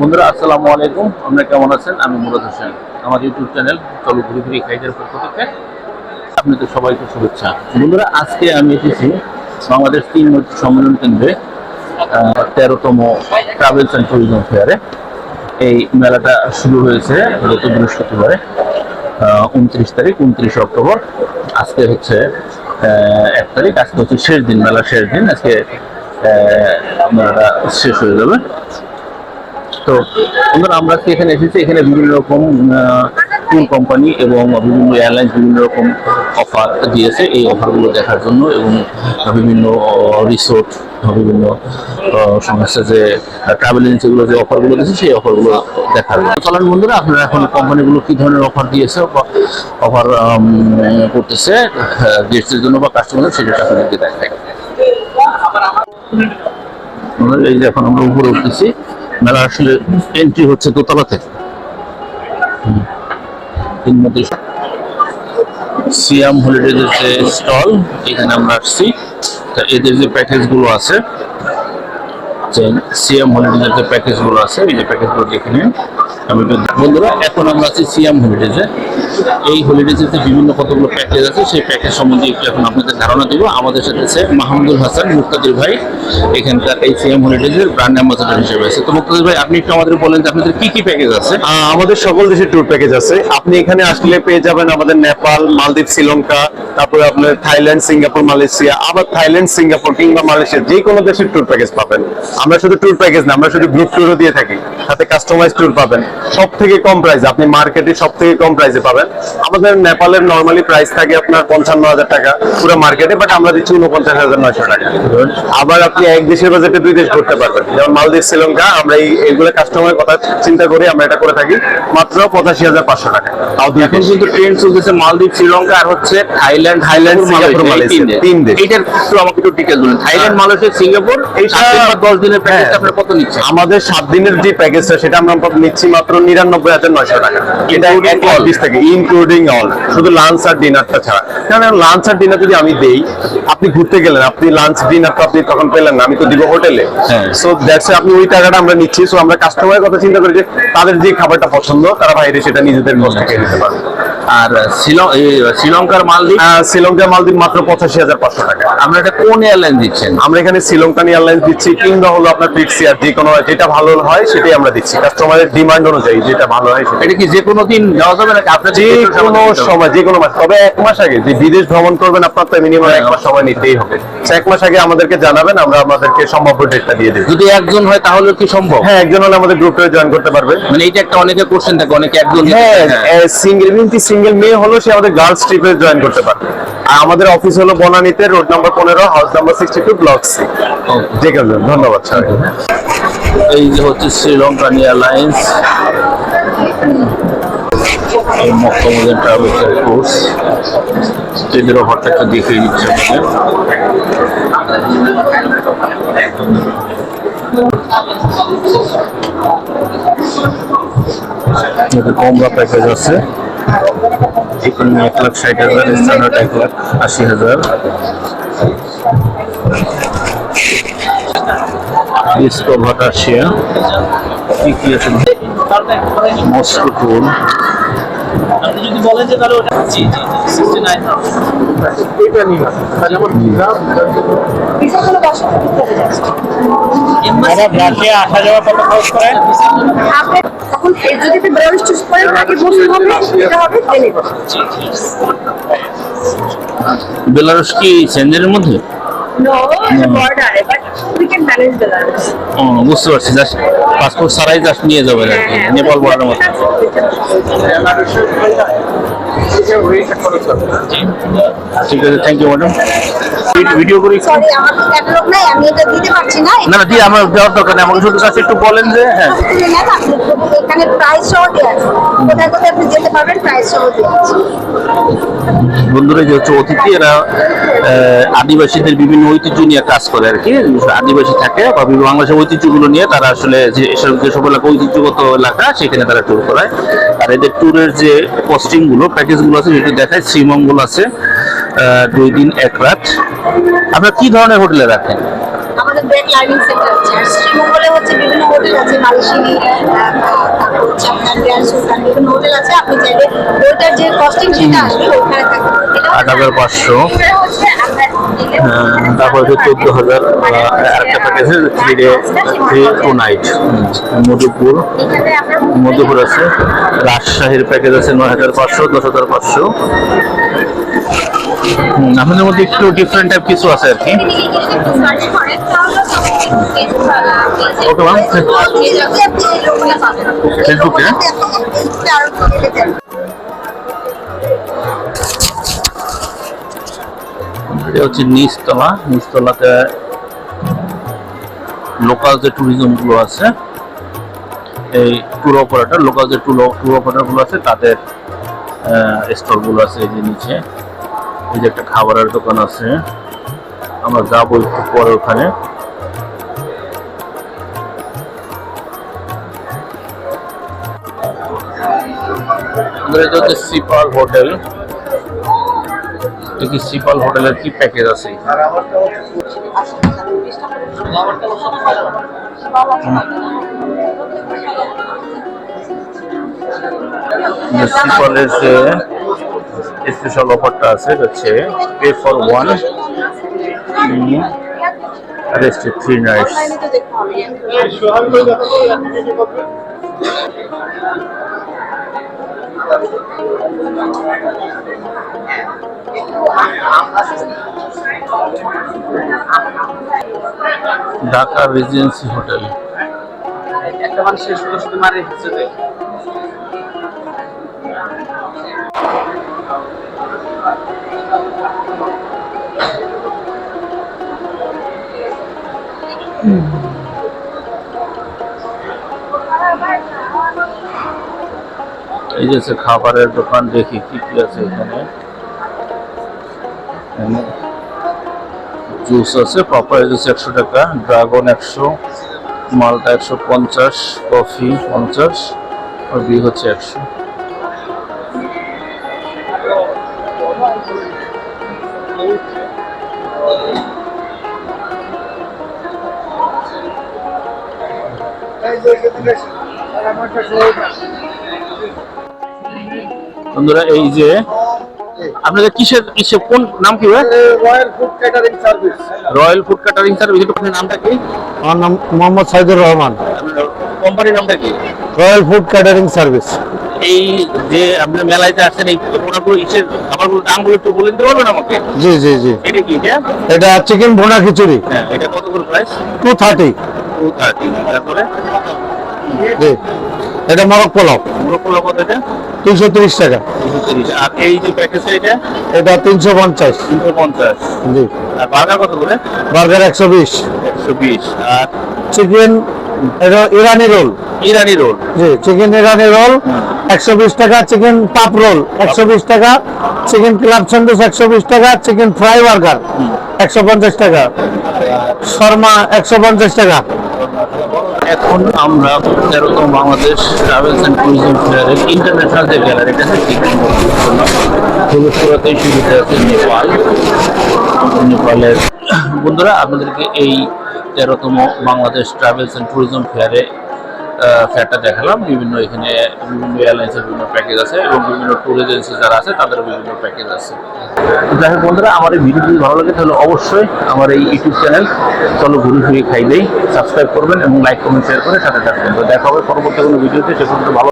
বন্ধুরা, আসসালামু আলাইকুম। আপনারা কেমন আছেন? আমি মুরাদ হোসেন। আমার ইউটিউব চ্যানেল চলো ঘুরে ঘুরে খাইদের পক্ষ থেকে আপনাদের সবাইকে শুভেচ্ছা। বন্ধুরা, আজকে আমি এসেছি বাংলাদেশ তিন নদী সম্মেলন কেন্দ্রে তেরোতম ট্রাভেলস অ্যান্ড ট্যুরিজম ফেয়ারে। এই মেলাটা শুরু হয়েছে গত বৃহস্পতিবারে উনত্রিশ তারিখ, উনত্রিশ অক্টোবর। আজকে হচ্ছে এক তারিখ। আজকে হচ্ছে শেষ দিন, মেলার শেষ দিন। আজকে মেলাটা শেষ হয়ে যাবে। তো বন্ধুরা, আমরা আজকে এখানে এসেছি। এখানে বিভিন্ন রকম ট্যুর কোম্পানি এবং বিভিন্ন এয়ারলাইন্স বিভিন্ন রকম অফার দিয়েছে এই অফারগুলো দেখার জন্য এবং বিভিন্ন রিসোর্ট বিভিন্ন সংস্থা যে ট্রাভেল এজেন্সিগুলো যে অফারগুলো দিয়েছে, সেই অফারগুলো দেখার জন্য। চলেন বন্ধুরা, আপনারা এখন কোম্পানিগুলো কী ধরনের অফার দিয়েছে অফার করতেছে গেস্টের জন্য বা কাস্টমার সেটা আপনাদেরকে দেখায় এই যে এখন আমরা উপরে উঠতেছি। মেলা আসলে এন্ট্রি হচ্ছে দোতলা থেকে হুম। তিন মধ্যে সিয়াম হলিডেজের যে স্টল, এখানে আমরা আসছি এদের যে প্যাকেজগুলো আছে যে সিএম হলিডেজের যে প্যাকেজগুলো আছে, এই যে প্যাকেজগুলো আমি বন্ধুরা, এখন আমরা আছি সিএম হলিডেজে। এই হলিডেজের যে বিভিন্ন কতগুলো প্যাকেজ আছে, সেই প্যাকেজ সম্বন্ধে একটু এখন আপনাদের ধারণা আমাদের সাথে আছে মাহমুদুল হাসান, মুক্তাদির ভাই। এখানকার এই সিএম হলিডেজের অ্যাম্বাসেডর হিসেবে আছে। তো মুক্তাদির ভাই, আপনি একটু আমাদের বলেন যে আপনাদের কি কি প্যাকেজ আছে? আমাদের সকল দেশের ট্যুর প্যাকেজ আছে। আপনি এখানে আসলে পেয়ে যাবেন আমাদের নেপাল, মালদ্বীপ, শ্রীলঙ্কা, তারপরে আপনার থাইল্যান্ড, সিঙ্গাপুর, মালয়েশিয়া, আবার থাইল্যান্ড, সিঙ্গাপুর কিংবা মালয়েশিয়া যে কোনো দেশের ট্যুর প্যাকেজ পাবেন। আমরা শুধু ট্যুর প্যাকেজ না আমরা শুধু গ্রুপ ট্যুরও দিয়ে থাকি। সাথে কাস্টমাইজ ট্যুর পাবেন। সব থেকে কম প্রাইস আপনি মার্কেটে সব থেকে কম প্রাইসে পাবেন। আমাদের নেপালের নর্মালি প্রাইস থাকে আপনার পঞ্চান্ন হাজার টাকা পুরো মার্কেটে বাট আমরা দিচ্ছি উনপঞ্চাশ হাজার নয়শো টাকা। আবার আপনি এক দেশের বাজেটে দুই দেশ ঘুরতে পারবেন। যেমন মালদ্বীপ শ্রীলঙ্কা আমরা এই এইগুলো কাস্টমারের কথা চিন্তা করে আমরা এটা করে থাকি মাত্র পঁচাশি হাজার পাঁচশো টাকা। এখন কিন্তু ট্রেন চলতেছে মালদ্বীপ শ্রীলঙ্কা আর হচ্ছে থাইল্যান্ড থাইল্যান্ড, সিঙ্গাপুর, মালয়েশিয়া, তিন দেশ। এইটার একটু আমাকে একটু ডিটেলস বলুন। থাইল্যান্ড। মালয়েশিয়া সিঙ্গাপুর এই সাত দশ দিনের প্যাকেজ হ্যাঁ। আপনারা কত নিচ্ছেন? আমাদের দিনের যে প্যাকেজটা সেটা আমরা নিচ্ছি মাত্র টাকা। এটা এক থেকে ইনক্লুডিং অল শুধু লাঞ্চ আর ডিনারটা ছাড়া। কারণ লাঞ্চ আর ডিনার যদি আমি দেই আপনি ঘুরতে গেলেন আপনি লাঞ্চ ডিনার তো আপনি তখন পেলেন না আমি তো দিব হোটেলে। সো দ্যাটস আপনি ওই টাকাটা আমরা নিচ্ছি। সো আমরা কাস্টমারের কথা চিন্তা করি যে তাদের যে খাবারটা পছন্দ তারা বাইরে সেটা নিজেদের কষ্ট খেয়ে নিতে পারবে। আর শ্রীলঙ্কার মালদ্বীপ? আহ, শ্রীলঙ্কা মালদ্বীপ মাত্র পঁচাশি হাজার পাঁচশো টাকা। আপনারা এটা কোন এয়ারলাইন দিচ্ছেন? আমরা এখানে শ্রীলঙ্কান এয়ারলাইন্স দিচ্ছি কিংবা হলো আপনার ট্রিক্সি আর যে কোনো যেটা ভালো হয় সেটাই আমরা দিচ্ছি। কাস্টমারের ডিমান্ড অনুযায়ী যেটা ভালো হয় সেটা কি যে কোনো দিন যাওয়া যাবে নাকি আপনার যে কোনো সময় যে কোনো মাস। তবে এক মাস আগে যে বিদেশ ভ্রমণ করবেন আপনার তো মিনিমাম এক মাস সময় নিতেই হবে। এক মাস আগে আমাদেরকে জানাবেন আমরা আমাদেরকে সম্ভাব্য ডেটটা দিয়ে দেবো যদি একজন হয় তাহলে কি সম্ভব? হ্যাঁ একজন হলে আমাদের গ্রুপে জয়েন করতে পারবে। মানে এটা একটা অনেকে কোশ্চেন থাকে অনেকে একজন হ্যাঁ হ্যাঁ। সিঙ্গেল সিঙ্গেল মেয়ে হলো সে আমাদের গার্লস ট্রিপে জয়েন করতে পারে আর আমাদের অফিস হলো বনানীতে রোড নাম্বার পনেরো house number sixty two block C. যে কেউ ধন্যবাদ স্যার এই যে হচ্ছে শ্রীলঙ্কান এয়ারলাইন্স এই মক্কামুদ্দিন ট্রাভেলস কোর্স এদের অফারটা একটু দেখিয়ে দিচ্ছে আপনাদের। এটা কমলা প্যাকেজ আছে। এখানে এক লাখ ষাট হাজার স্ট্যান্ডার্ড এক লাখ আশি হাজার। রাশিয়া কি কি আছে? মস্কো টুর আপনি যদি বলেন যে তাহলে ওটা জি জি সিক্সটি নাইন আসা যাওয়া কত খরচ করে? তখন যদি চুজ করে হবে হবে বেলারুস কি সেন্ডের মধ্যে? নো বর্ডারে but we can manage Belarus ও, বুঝতে পারছি জাস্ট পাসপোর্ট সারাই জাস্ট নিয়ে যাবেন আর কি নেপাল বর্ডারের মধ্যে ঠিক আছে থ্যাংক ইউ ম্যাডাম ভিডিও করি সরি আমার তো ক্যাটালগ নাই আমি এটা দিতে পারছি না না না দিয়ে আমার দেওয়ার দরকার নেই আমাকে শুধু কাছে একটু বলেন যে হ্যাঁ তুলে এখানে প্রাইস সহ দেওয়া আছে কোথায় কোথায় আপনি যেতে পারবেন প্রাইস সহ দেওয়া আছে বন্ধুরা যে হচ্ছে অতিথি এরা আদিবাসীদের বিভিন্ন ঐতিহ্য নিয়ে কাজ করে আর কি। আদিবাসী থাকে বা বিভিন্ন বাংলাদেশের ঐতিহ্যগুলো নিয়ে তারা আসলে যে এসব যে সব এলাকা ঐতিহ্যগত এলাকা সেখানে তারা ট্যুর করায়। আর এদের ট্যুরের যে কস্টিংগুলো প্যাকেজগুলো আছে সেটা দেখায়। শ্রীমঙ্গল আছে দুই দিন এক রাত। আপনারা কি ধরনের হোটেলে রাখেন? আমাদের লার্নিং সেন্টার আছে। আর শ্রীমঙ্গলে হচ্ছে বিভিন্ন হোটেল আছে। তারপর হচ্ছে আপনার গ্র্যান্ড সুলতান বিভিন্ন হোটেল আছে। আপনি চাইলে ওইটার যে কস্টিং সেটা আসবে ওখানে থাকবে আট হাজার পাঁচশো। হচ্ছে আমরা তারপর হচ্ছে চোদ্দ হাজার আরেকটা package three day three two night Madhupur Madhupur আছে রাজশাহীর প্যাকেজ আছে নয় হাজার পাঁচশো দশ হাজার পাঁচশো। আমাদের মধ্যে একটু ডিফারেন্ট টাইপ কিছু আছে আর কি? ওকে ম্যাম ফেসবুকে? এটা হচ্ছে নিচতলা। নিচতলাতে লোকাল যে ট্যুরিজমগুলো আছে, এই ট্যুর অপারেটর লোকাল যে ট্যুর ট্যুর অপারেটরগুলো আছে, তাদের স্টলগুলো আছে এই যে নিচে। এই যে একটা খাবারের দোকান আছে। আমরা যাব একটু পরে ওখানে। আমাদের এটা হচ্ছে সিপাল হোটেল। কি সিপাল হোটেলের কি প্যাকেজ আছে? সিপালের যে স্পেশাল অফারটা আছে হচ্ছে পে ফর ওয়ান রেস্টে three nights Dhaka residency hotel. একটা মানুষের শুধু শুধু মারে হচ্ছে যে। যে খাবারের দোকান, দেখি কি কি আছে এখানে। জুস আছে পাপায়া জুস একশো টাকা ড্রাগন একশো মালটা একশো পঞ্চাশ কফি পঞ্চাশ, আর বি হচ্ছে একশো। বন্ধুরা এই যে আপনাদের কিসের কিসের কোন নাম কি royal food catering service royal food catering service আপনার নামটা কি? আমার নাম মোহাম্মদ সাইদুর রহমান। কোম্পানির নামটা কি? রয়্যাল ফুড ক্যাটারিং সার্ভিস এই যে আপনার মেলাতে আসছেন এই ওনাগুলো ইসের খাবারগুলো দামগুলো একটু বলে দিতে পারবেন আমাকে? জি জি জি। এটা কি এটা? এটা চিকেন ভুনা খিচুড়ি। হ্যাঁ এটা কত করে price two thirty two thirty তারপরে? জি। এটা মরক পোলাও। মুরব্বুলা কত এটা? তিনশো তিরিশ টাকা। দুশো তিরিশ। আর এই যে প্যাকেজটা এটা? এটা তিনশো পঞ্চাশ। তিনশো পঞ্চাশ। জি। আর বার্গার কত করে? বার্গার একশো বিশ। একশো বিশ। আর চিকেন এটা ইরানি রোল ইরানি রোল জি চিকেন ইরানি রোল একশো বিশ টাকা চিকেন পাপ রোল একশো বিশ টাকা চিকেন ক্লাব স্যান্ডউইচ একশো বিশ টাকা চিকেন ফ্রাই বার্গার একশো পঞ্চাশ টাকা। শর্মা একশো পঞ্চাশ টাকা। এখন আমরা তেরোতম বাংলাদেশ ট্রাভেলস অ্যান্ড ট্যুরিজম ফেয়ারের ইন্টারন্যাশনাল যে গ্যালারিটা সেটি পুরাতন সুবিধা আছে নেপাল। নেপালের, বন্ধুরা, আপনাদেরকে এই তেরোতম বাংলাদেশ ট্রাভেলস অ্যান্ড ট্যুরিজম ফেয়ারে ফেয়ারটা দেখালাম। বিভিন্ন এখানে বিভিন্ন এয়ারলাইন্সের বিভিন্ন প্যাকেজ আছে এবং বিভিন্ন ট্যুর এজেন্সি যারা আছে তাদের বিভিন্ন প্যাকেজ আছে। যাই হোক বন্ধুরা, আমার এই ভিডিও যদি ভালো লাগে, তাহলে অবশ্যই আমার এই ইউটিউব চ্যানেল চলো ঘুরে ফিরে খাই দেই। সাবস্ক্রাইব করবেন এবং লাইক কমেন্ট শেয়ার করে সাথে থাকবেন। তো দেখা হবে পরবর্তী কোনো ভিডিওতে সে পর্যন্ত ভালো